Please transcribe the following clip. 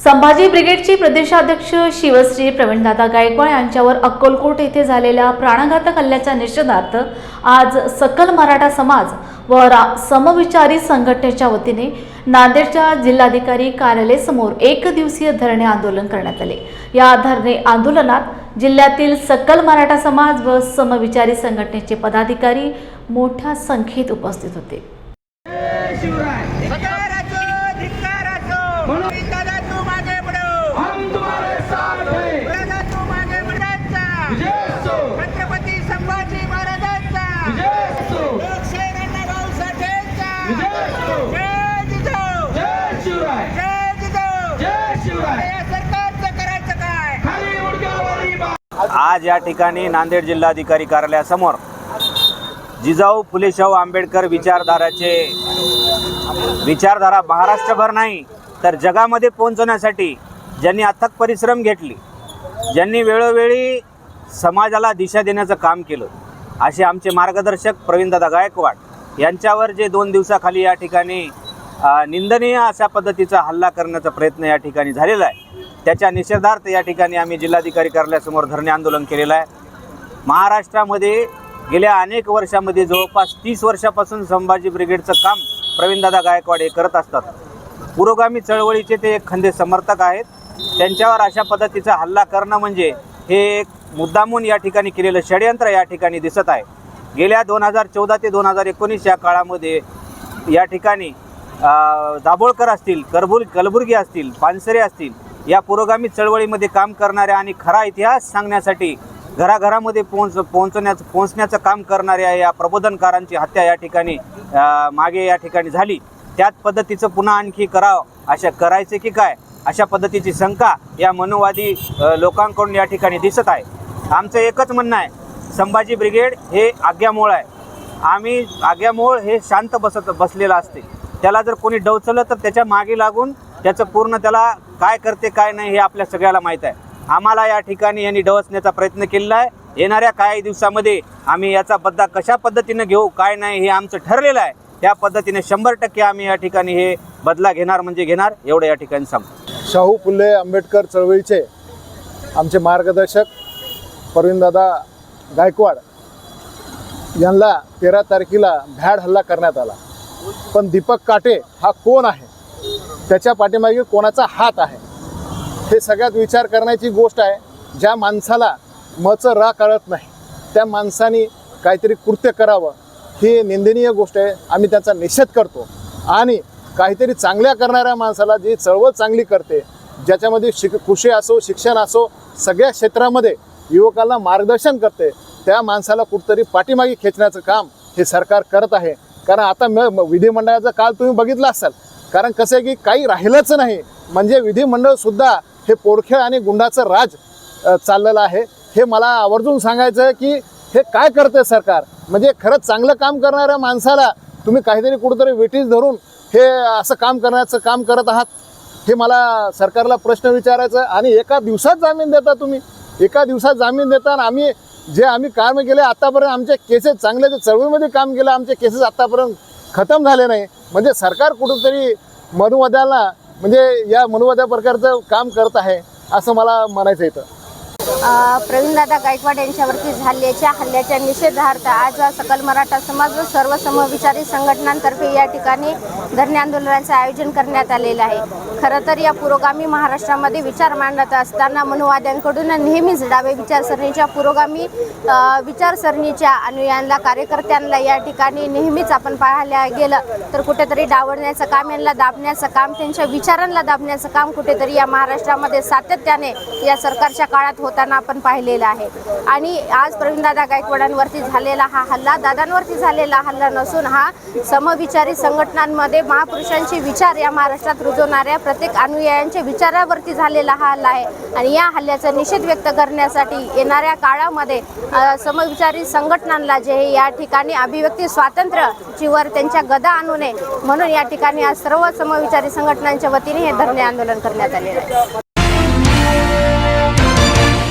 संभाजी ब्रिगेडचे प्रदेशाध्यक्ष शिवश्री प्रवीणदादा गायकवाड यांच्यावर अक्कलकोट येथे झालेल्या प्राणघातक हल्ल्याच्या निषेधार्थ आज सकल मराठा समाज व रा- समविचारी संघटनेच्या वतीने नांदेडच्या जिल्हाधिकारी कार्यालयासमोर एक दिवसीय धरणे आंदोलन करण्यात आले. या धरणे आंदोलनात जिल्ह्यातील सकल मराठा समाज व समविचारी संघटनेचे पदाधिकारी मोठ्या संख्येत उपस्थित होते शिवराय सकाराचो धिक्काराचो दादा तू मागे पडो हम तुम्हारे साथ हैं दादा तू मागे पडायचा विजय असो छत्रपती संभाजी महाराजांचा विजय असो लोकशाहीरांना भाऊ साठेचा विजय असो जय जिजाऊ जय शिवराय जय जिजाऊ जय शिवराय या सरकारचं करायचं काय खाली उडक्यावरी बा आज या ठिकाणी नांदेड जिल्हाधिकारी कार्यालयासमोर जिजाऊ फुले शाहू आंबेडकर विचारधाराचे विचारधारा महाराष्ट्रभर नाही तर जगामध्ये पोहोचवण्यासाठी ज्यांनी अथक परिश्रम घेतले ज्यांनी वेळोवेळी समाजाला दिशा देण्याचं काम केलं असे आमचे मार्गदर्शक प्रवीणदादा गायकवाड यांच्यावर जे दोन दिवसाखाली या ठिकाणी निंदनीय अशा पद्धतीचा हल्ला करण्याचा प्रयत्न या ठिकाणी झालेला आहे. त्याच्या निषेधार्थ या ठिकाणी आम्ही जिल्हाधिकारी कार्यालयासमोर धरणे आंदोलन केलेलं आहे. महाराष्ट्रामध्ये गेल्या अनेक वर्षामध्ये जवळपास तीस वर्षापासून संभाजी ब्रिगेडचं काम प्रवीणदादा गायकवाड हे करत असतात. पुरोगामी चळवळीचे ते एक खंदे समर्थक आहेत. त्यांच्यावर अशा पद्धतीचा हल्ला करणं म्हणजे हे एक मुद्दामून या ठिकाणी केलेलं षडयंत्र या ठिकाणी दिसत आहे. गेल्या दोन हजार चौदा ते दोन हजार एकोणीस या काळामध्ये या ठिकाणी दाभोळकर असतील करबुल कलबुर्गी असतील पानसरे असतील या पुरोगामी चळवळीमध्ये काम करणाऱ्या आणि खरा इतिहास सांगण्यासाठी घराघरामध्ये पोहोच पोहोचण्याचं पोहोचण्याचं काम करणाऱ्या या प्रबोधनकारांची हत्या या ठिकाणी मागे या ठिकाणी झाली. त्याच पद्धतीचं पुन्हा आणखी करावं. अशा करायचं की काय? अशा पद्धतीची शंका या मनोवादी लोकांकडून या ठिकाणी दिसत आहे. आमचं एकच म्हणणं आहे संभाजी ब्रिगेड हे आज्ञामोळ आहे. आम्ही आज्ञामोळ हे शांत बसत बसलेलं असते. त्याला जर कोणी डवचलं तर त्याच्यामागे लागून त्याचं पूर्ण त्याला काय करते काय नाही हे आपल्या सगळ्याला माहीत आहे. आम्हाला या ठिकाणी यांनी डवचण्याचा प्रयत्न केलेला आहे. येणाऱ्या काही दिवसामध्ये आम्ही याचा बद्दा कशा पद्धतीनं घेऊ काय नाही हे आमचं ठरलेलं आहे. त्या पद्धतीने शंभर टक्के आम्ही या ठिकाणी हे बदला घेणार म्हणजे घेणार. एवढं या ठिकाणी सांगतो. शाहू फुले आंबेडकर चळवळीचे आमचे मार्गदर्शक प्रवीणदादा गायकवाड यांना तेरा तारखेला भ्याड हल्ला करण्यात आला. पण दीपक काटे हा कोण आहे? त्याच्या पाठीमागे कोणाचा हात आहे? हे सगळ्यात विचार करण्याची गोष्ट आहे. ज्या माणसाला मचं रा कळत नाही त्या माणसाने काहीतरी कृत्य करावं ही निंदनीय गोष्ट आहे. आम्ही त्याचा निषेध करतो. आणि काहीतरी चांगल्या करणाऱ्या माणसाला जी चळवळ चांगली करते ज्याच्यामध्ये शिक कृषी असो शिक्षण असो सगळ्या क्षेत्रामध्ये युवकांना मार्गदर्शन करते त्या माणसाला कुठतरी पाठीमागे खेचण्याचं काम हे सरकार करत आहे. कारण आता म म- विधिमंडळाचा काल तुम्ही बघितला असाल कारण कसं आहे की काही राहिलंच नाही. म्हणजे विधिमंडळसुद्धा हे पोरखेळ आणि गुंडाचं राज चाललेलं आहे. हे मला आवर्जून सांगायचं आहे की हे काय करते सरकार? म्हणजे खरंच चांगलं काम करणाऱ्या माणसाला तुम्ही काहीतरी कुठंतरी वेटीस धरून हे असं काम करण्याचं काम करत आहात? हे मला सरकारला प्रश्न विचारायचं आणि एका दिवसात जामीन देता तुम्ही. एका दिवसात जामीन देता आणि आम्ही जे आम्ही काम केले आतापर्यंत आमचे केसेस चांगले जे चळवळीमध्ये काम केलं आमचे केसेस आतापर्यंत खतम झाले नाही. म्हणजे सरकार कुठंतरी मनुवाद्याला म्हणजे या मनुवाद्या प्रकारचं काम करत आहे असं मला म्हणायचं इथं. प्रवीणदादा गायकवाड यांच्यावरती झाल्याच्या हल्ल्याच्या निषेधार्थ आज सकल मराठा समाज व सर्व समविचारी संघटनांतर्फे या ठिकाणी धरणे आंदोलनाचं आयोजन करण्यात आलेलं आहे. खरं तर या पुरोगामी महाराष्ट्रामध्ये विचार मांडत असताना मनुवाद्यांकडून नेहमीच डावे विचारसरणीच्या पुरोगामी विचारसरणीच्या अनुयांना कार्यकर्त्यांना या ठिकाणी नेहमीच आपण पाहायला गेलं तर कुठेतरी डावडण्याचं काम यांना दाबण्याचं काम त्यांच्या विचारांना दाबण्याचं काम कुठेतरी या महाराष्ट्रामध्ये सातत्याने या सरकारच्या काळात होताना आपण पाहिलेलं आहे. आणि आज प्रवीणदादा गायकवाडांवरती झालेला हा हल्ला दादांवरती झालेला हल्ला नसून हा समविचारी संघटनांमध्ये महापुरुषांचे विचार या महाराष्ट्रात रुजवणाऱ्या प्रत्येक अनुयायांच्या विचारावरती झालेला हा हल्ला आहे. आणि या हल्ल्याचा निषेध व्यक्त करण्यासाठी येणाऱ्या काळामध्ये समविचारी संघटनांना जे हे या ठिकाणी अभिव्यक्ती स्वातंत्र्य जीवर त्यांच्या गदा आणू नये. म्हणून या ठिकाणी आज सर्व समविचारी संघटनांच्या वतीने हे धरणे आंदोलन करण्यात आलेलं आहे.